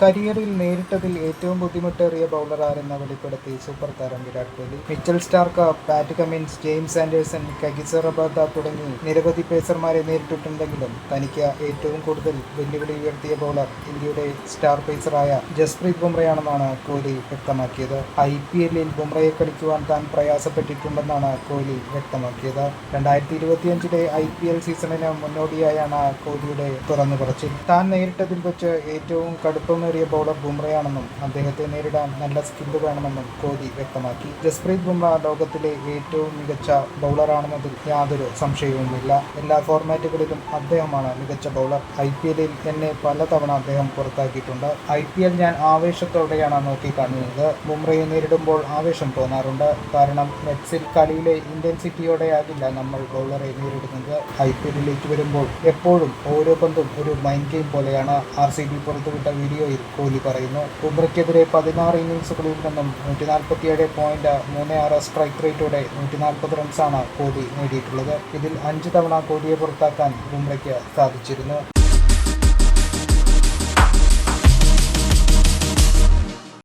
കരിയറിൽ നേരിട്ടതിൽ ഏറ്റവും ബുദ്ധിമുട്ടേറിയ ബൗളർ ആരെന്ന് വെളിപ്പെടുത്തി സൂപ്പർ താരം Virat Kohli Mitchell Starc Pat Cummins James Anderson Kagiso Rabada തുടങ്ങി നിരവധി പേസർമാരെ നേരിട്ടിട്ടുണ്ടെങ്കിലും തനിക്ക് ഏറ്റവും കൂടുതൽ വെല്ലുവിളി ഉയർത്തിയ ബൗളർ ഇന്ത്യയുടെ സ്റ്റാർ പേസറായ ജസ്പ്രീത് ബുംറയാണെന്നാണ് കോഹ്ലി വ്യക്തമാക്കിയത്. ഐ പി എല്ലിൽ ബുംറയെ കളിക്കുവാൻ താൻ പ്രയാസപ്പെട്ടിട്ടുണ്ടെന്നാണ് കോഹ്ലി വ്യക്തമാക്കിയത്. രണ്ടായിരത്തി ഇരുപത്തിയഞ്ചിലെ ഐ പി എൽ സീസണിന് മുന്നോടിയായാണ് കോഹ്ലിയുടെ തുറന്നു പറച്ചിൽ താൻ നേരിട്ടതിൽ വെച്ച് ഏറ്റവും കടുപ്പമേറിയ ബൗളർ ബുംറയാണെന്നും അദ്ദേഹത്തെ നേരിടാൻ നല്ല സ്കില്ല് വേണമെന്നും കോഹ്ലി വ്യക്തമാക്കി. ജസ്പ്രീത് ബുംറ ലോകത്തിലെ ഏറ്റവും മികച്ച ബൗളറാണെന്നതിൽ യാതൊരു സംശയവുമില്ല. എല്ലാ ഫോർമാറ്റുകളിലും അദ്ദേഹമാണ് മികച്ച ബൗളർ ഐ പി എല്ലിൽ എന്നെ പലതവണ അദ്ദേഹം പുറത്താക്കിയിട്ടുണ്ട്. ഐ പി എൽ ഞാൻ ആവേശത്തോടെയാണ് നോക്കിക്കാണുന്നത്. ബുംറയെ നേരിടുമ്പോൾ ആവേശം തോന്നാറുണ്ട്. കാരണം നെറ്റ്സിൽ കളിയിലെ ഇന്റൻസിറ്റിയോടെയാകില്ല നമ്മൾ ബൗളറെ നേരിടുന്നത്. ഐ പി എല്ലിലേക്ക് വരുമ്പോൾ എപ്പോഴും ഓരോ പന്തും ഒരു മൈൻഡ് ഗെയിം പോലെയാണ്. ആർ സി ബി പുറത്തുവിട്ട വീഡിയോയിൽ കോഹ്ലി പറയുന്നു. ബുംറയ്ക്കെതിരെ പതിനാറ് ഇന്നിംഗ്സുകളിൽ നിന്നും നൂറ്റി നാൽപ്പത്തിയേഴ് പോയിന്റ് മൂന്ന് ആറ് സ്ട്രൈക്ക് റേറ്റോടെ നൂറ്റി നാൽപ്പത് റൺസാണ് കോഹ്ലി നേടിയിട്ടുള്ളത്. ഇതിൽ അഞ്ച് തവണ കോഹ്ലിയെ പുറത്താക്കാൻ ബുംറയ്ക്ക് സാധിച്ചിരുന്നു.